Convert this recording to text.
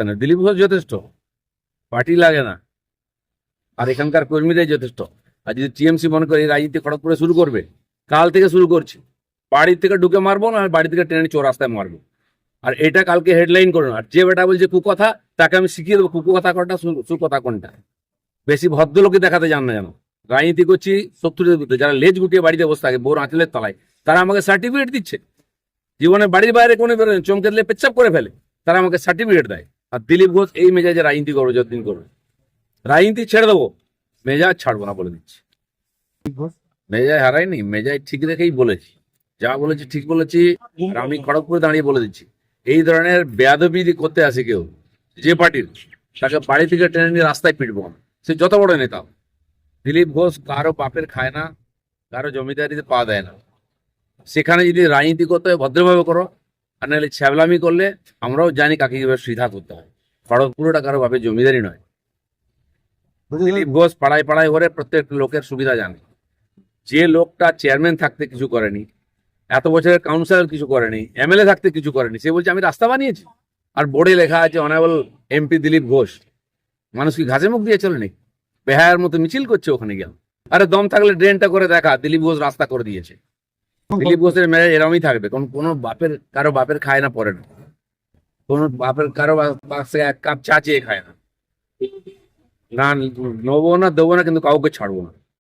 না দিলীপ ঘোষ যথেষ্ট, পার্টি লাগে না। আর এখানকার কর্মীরাই যথেষ্ট। আর যদি টিএমসি মনে করে রাজনীতি খড়গপুরে শুরু করবে, কাল থেকে শুরু করছে। বাড়ি থেকে ঢুকে মারবো না, বাড়ি থেকে ট্রেনে চোর রাস্তায় মারবো। আর এটা কালকে হেডলাইন করো আর যে বেটা বলছে কুকথা, তাকে আমি শিখিয়ে দেবো কুকথা কোনটা সুকথা কোনটা। বেশি ভদ্রলোকে দেখাতে যান না যেন। রাজনীতি করছি, শত্রুদের বিরুদ্ধে। যারা লেজ গুটিয়ে বাড়িতে বসে থাকে, বোর আঁচলের তলায়, তারা আমাকে সার্টিফিকেট দিচ্ছে। জীবনে বাড়ির বাইরে কোনো বেরোয় চমকে দিলে পেচ্ছাপ করে ফেলে। তারা আমাকে সার্টিফিকেট দেয়। আর দিলীপ ঘোষ এই মেজাজে রাজনীতি করবে যতদিন করবে। রাজনীতি ছেড়ে দেবো। মেজাজ ছাড়বো না বলে দিচ্ছি। মেজাজ হারাইনি মেজাজ ঠিক রেখেই বলেছি। যা বলেছি ঠিক বলেছি আর আমি খড়গপুরে দাঁড়িয়ে বলে দিচ্ছি। এই ধরনের বেয়াদবিদি করতে আসে কেউ যে পার্টির তাকে বাড়ি থেকে টেনে নিয়ে রাস্তায় পিটবো আমি। সে যত বড় নেতা দিলীপ ঘোষ কারও বাপের খায় না কারও জমিদারিতে পা দেয় না। সেখানে যদি রাজনীতি করতে হয় ভদ্রভাবে করো। আর নাহলে ছ্যাবলামি করলে আমরাও জানি কাকে কীভাবে সুবিধা করতে হয়। খড়গপুরটা কারও বাপের জমিদারি নয়। দিলীপ ঘোষ পাড়ায় পাড়ায় ঘরে প্রত্যেক লোকের সুবিধা জানে। যে লোকটা চেয়ারম্যান থাকতে কিছু করেনি এত বছরের কাউন্সিলর কিছু করেনি এমএলএ থাকতে কিছু করেনি সে বলছে আমি রাস্তা বানিয়েছি। আর বোর্ডে লেখা আছে অনারেবল এমপি দিলীপ ঘোষ। মানুষ কি ঘাসে মুখ দিয়ে চলে নাকি? বেহায়ার মতো মিছিল করছে ওখানে গিয়ে। আরে দম থাকলে ড্রেনটা করে দেখা দিলীপ ঘোষ রাস্তা করে দিয়েছে। দিলীপ ঘোষের মেয়ে এরমই থাকবে। কোন কোনো বাপের কারও বাপের খায় না পরে না। কোনো বাপের কারও পাশে এক কাপ চা চেয়ে খায় না। না নেব না দেবো না কিন্তু কাউকে ছাড়বো না।